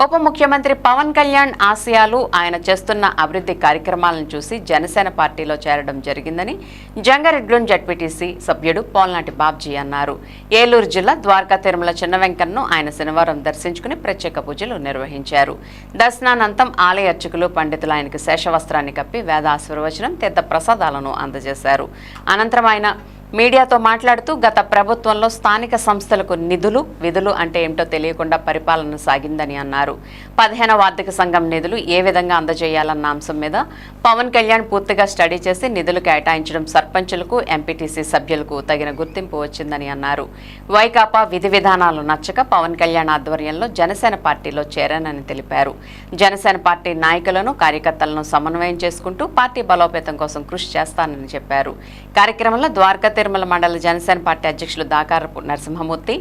ఉప ముఖ్యమంత్రి పవన్ కళ్యాణ్ ఆశయాలు ఆయన చేస్తున్న అభివృద్ధి కార్యక్రమాలను చూసి జనసేన పార్టీలో చేరడం జరిగిందని జంగారెడ్లూన్ జడ్పీటీసీ సభ్యుడు పోల్నాటి బాబ్జీ అన్నారు. ఏలూరు జిల్లా ద్వారకా తిరుమల చిన్న వెంకన్ను ఆయన శనివారం దర్శించుకుని ప్రత్యేక పూజలు నిర్వహించారు. దర్శనానంతం ఆలయ అర్చకులు పండితులు ఆయనకు శేషవస్త్రాన్ని కప్పి వేదాశీర్వచనం తీర్థ ప్రసాదాలను అందజేశారు. అనంతరం ఆయన మీడియాతో మాట్లాడుతూ గత ప్రభుత్వంలో స్థానిక సంస్థలకు నిధులు విధులు అంటే ఏమిటో తెలియకుండా పరిపాలన సాగిందని అన్నారు. పదిహేనవ ఆర్థిక సంఘం నిధులు ఏ విధంగా అందజేయాలన్న అంశం మీద పవన్ కళ్యాణ్ పూర్తిగా స్టడీ చేసి నిధులు కేటాయించడం సర్పంచులకు ఎంపీటీసీ సభ్యులకు తగిన గుర్తింపు వచ్చిందని అన్నారు. వైకాపా విధి విధానాలు నచ్చక పవన్ కళ్యాణ్ ఆధ్వర్యంలో జనసేన పార్టీలో చేరానని తెలిపారు. జనసేన పార్టీ నాయకులను కార్యకర్తలను సమన్వయం చేసుకుంటూ పార్టీ బలోపేతం కోసం కృషి చేస్తానని చెప్పారు. కార్యక్రమంలో ద్వారకా తిరుమల మండల జనసేన పార్టీ అధ్యక్షులు దాకారపు నరసింహమూర్తి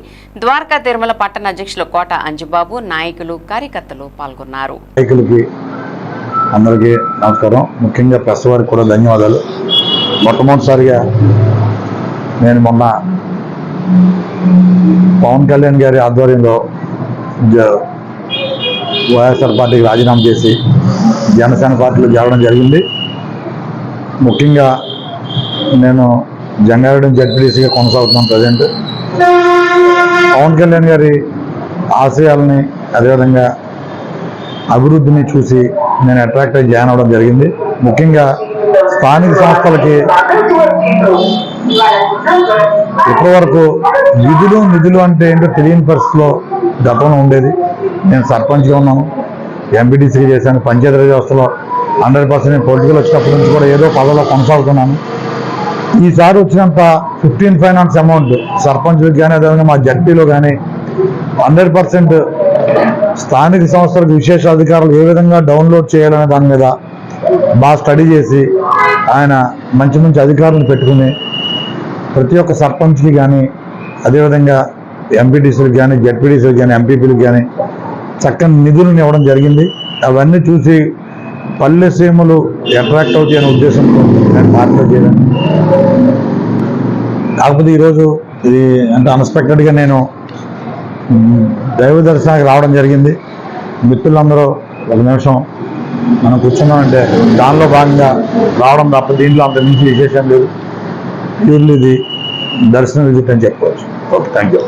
ద్వారకా తిరుమల పట్టణ అధ్యక్షులు కోట అంజుబాబు నాయకులు కార్యకర్తలు పాల్గొన్నారు. అందరికీ నమస్కారం. ముఖ్యంగా ప్రెస్ వారికి కూడా ధన్యవాదాలు. మొట్టమొదటిసారిగా నేను మొన్న పవన్ కళ్యాణ్ గారి ఆధ్వర్యంలో జ- వైఎస్ఆర్ పార్టీకి రాజీనామా చేసి జనసేన పార్టీలో చేరడం జరిగింది. ముఖ్యంగా నేను జంగారెడ్డి జడ్పీడీసీగా కొనసాగుతున్నాను ప్రజెంట్. పవన్ కళ్యాణ్ గారి ఆశయాలని అదేవిధంగా అభివృద్ధిని చూసి నేను అట్రాక్ట్ అయ్యి జాయిన్ అవ్వడం జరిగింది. ముఖ్యంగా స్థానిక సంస్థలకి ఇప్పటి వరకు విధులు నిధులు అంటే ఏంటో తెలియని పరిస్థితిలో గతంలో ఉండేది. నేను సర్పంచ్గా ఉన్నాను. ఎంపీటీసీ చేశాను. పంచాయతీ వ్యవస్థలో హండ్రెడ్ పర్సెంట్ నేను పొలిటికల్ వచ్చినప్పటి నుంచి కూడా ఏదో పదవిలో కొనసాగుతున్నాను. ఈసారి వచ్చినంత ఫిఫ్టీన్ ఫైనాన్స్ అమౌంట్ సర్పంచ్లకు కానీ అదేవిధంగా మా జడ్పీలో కానీ హండ్రెడ్ పర్సెంట్ స్థానిక సంస్థలకు విశేష అధికారులు ఏ విధంగా డౌన్లోడ్ చేయాలనే దాని మీద బాగా స్టడీ చేసి ఆయన మంచి మంచి అధికారులను పెట్టుకుని ప్రతి ఒక్క సర్పంచ్కి కానీ అదేవిధంగా ఎంపీటీసీలకు కానీ జడ్పీటీసీలకు కానీ ఎంపీపీలకు కానీ చక్కని నిధులను ఇవ్వడం జరిగింది. అవన్నీ చూసి పల్లె సీమలు అట్రాక్ట్ అవుతాయి అనే ఉద్దేశంతో నేను పార్టీలో చేరాను కాకపోతే ఈరోజు ఇది అంటే అన్ఎక్స్పెక్టెడ్గా నేను దైవ దర్శనానికి రావడం జరిగింది. మిత్రులందరూ ఒక నిమిషం మనం కూర్చున్నామంటే దానిలో భాగంగా రావడం తప్ప దీంట్లో అంత మించి విశేషం లేదు. ప్యూర్లీ ఇది దర్శనం విజిట్ అని చెప్పుకోవచ్చు ఓకే థ్యాంక్ యూ